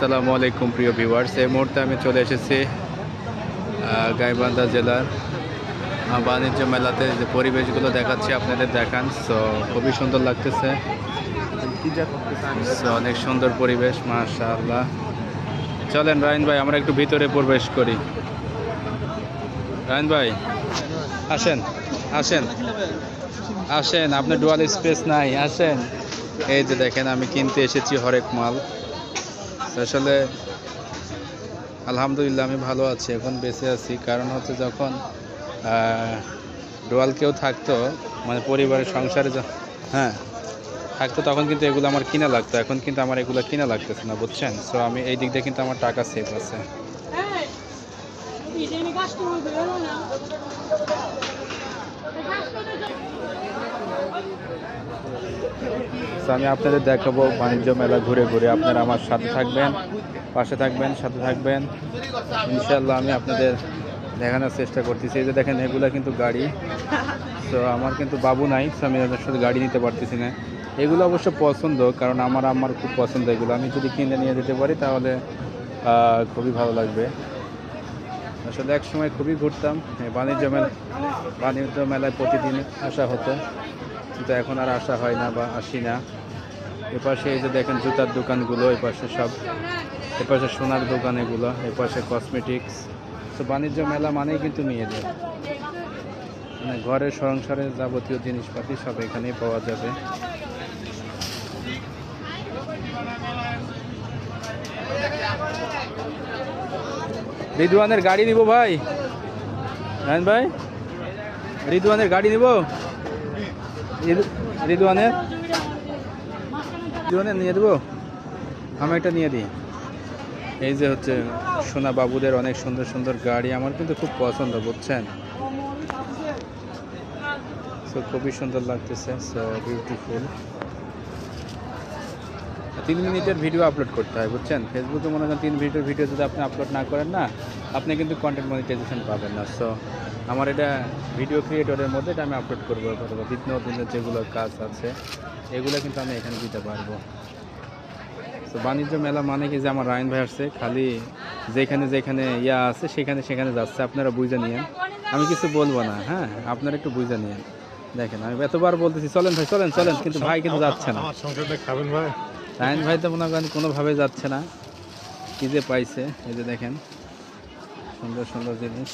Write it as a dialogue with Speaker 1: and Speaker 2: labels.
Speaker 1: আসসালামু আলাইকুম, প্রিয় ভিউয়ার্স। এই মুহূর্তে আমি চলে এসেছি গাইবান্ধা জেলার বাণিজ্য মেলাতে যে পরিবেশগুলো দেখাচ্ছি, আপনাদের দেখান। সো খুবই সুন্দর লাগতেছে। অনেক সুন্দর পরিবেশ, মাশাআল্লাহ। চলেন, রায়ন ভাই, আমরা একটু ভিতরে প্রবেশ করি। রায়ন ভাই, আসেন আসেন আসেন। আপনার ডুয়াল স্পেস নাই, আসেন। এই যে দেখেন, আমি কিনতে এসেছি হরেক মাল। আসলে আলহামদুলিল্লাহ আমি ভালো আছি, এখন বেঁচে আছি। কারণ হচ্ছে যখন ডোয়াল কেউ থাকতো মানে পরিবারের সংসারে হ্যাঁ থাকতো তখন কিন্তু এগুলো আমার কিনা লাগতো, এখন কিন্তু আমার এগুলো কিনা লাগতেছে না, বুঝছেন? সো আমি এই দিক দিয়ে কিন্তু আমার টাকা সেভ আছে। তো আমি আপনাদের দেখাবো বাণিজ্য মেলা ঘুরে ঘুরে। আপনারা আমার সাথে থাকবেন, পাশে থাকবেন, সাথে থাকবেন। ইনশাল্লাহ আমি আপনাদের দেখানোর চেষ্টা করতেছি। এই যে দেখেন, এগুলা কিন্তু গাড়ি। তো আমার কিন্তু বাবু নাই তো আমি ওদের সাথে গাড়ি নিতে পারতেছি না। এগুলো অবশ্য পছন্দ, কারণ আমার আমার খুব পছন্দ এগুলো। আমি যদি কিনে নিয়ে যেতে পারি, তাহলে খুবই ভালো লাগবে। আসলে এক সময় খুবই ঘুরতাম বাণিজ্য মেলা বাণিজ্য মেলায় প্রতিদিন আসা হতো। কিন্তু এখন আর আসা হয় না বা আসি না। এপাশে এই যে দেখেন জুতার দোকানগুলো এই পাশে সব, এপাশে সোনার দোকান এগুলো, এপাশে কসমেটিক্স তো বাণিজ্য মেলা মানেই কিন্তু নিয়ে যায় মানে ঘরের সংসারের যাবতীয় জিনিসপাতি সব এখানেই পাওয়া যাবে। রিদওয়ানের গাড়ি নিব ভাই? হ্যাঁ ভাই? রিদওয়ানের গাড়ি নিব? রিদু- রিদওয়ানের রিদওয়ানের নিয়ে দেবো? আমি একটা নিয়ে দিই। এই যে হচ্ছে সোনা বাবুদের অনেক সুন্দর সুন্দর গাড়ি, আমার কিন্তু খুব পছন্দ, বুঝছেন? সো খুবই সুন্দর লাগতেছে সো বিউটিফুল তিন মিনিটের ভিডিও আপলোড করতে হয়, বুঝছেন? ফেসবুকে মনে করেন তিন মিনিটের ভিডিও যদি আপনি আপলোড না করেন না, আপনি কিন্তু কন্টেন্ট মনিটাইজেশন পাবেন না। সো আমার এটা ভিডিও ক্রিয়েটরের মধ্যে আমি আপলোড করব অথবা দ্বিতীয় দিনের যেগুলো কাজ আছে, এগুলো কিন্তু আমি এখানে দিতে পারব। তো বাণিজ্য মেলা মানে কি যে আমার রায়ন ভাই আসছে, খালি যেখানে যেখানে ইয়া আছে, সেখানে সেখানে যাচ্ছে। আপনারা বুঝে নিয়েন। আমি কিছু বলব না হ্যাঁ? আপনারা একটু বুঝে নিয়েন। দেখেন, আমি এতবার বলতেছি, চলেন ভাই, চলেন চলেন। কিন্তু ভাই কিন্তু যাচ্ছে না।
Speaker 2: খাবেন ভাই।
Speaker 1: রায়ন ভাই তো মনে করেন কোনোভাবে যাচ্ছে না। কি যে পাইছে, এই যে দেখেন। সুন্দর সুন্দর জিনিস।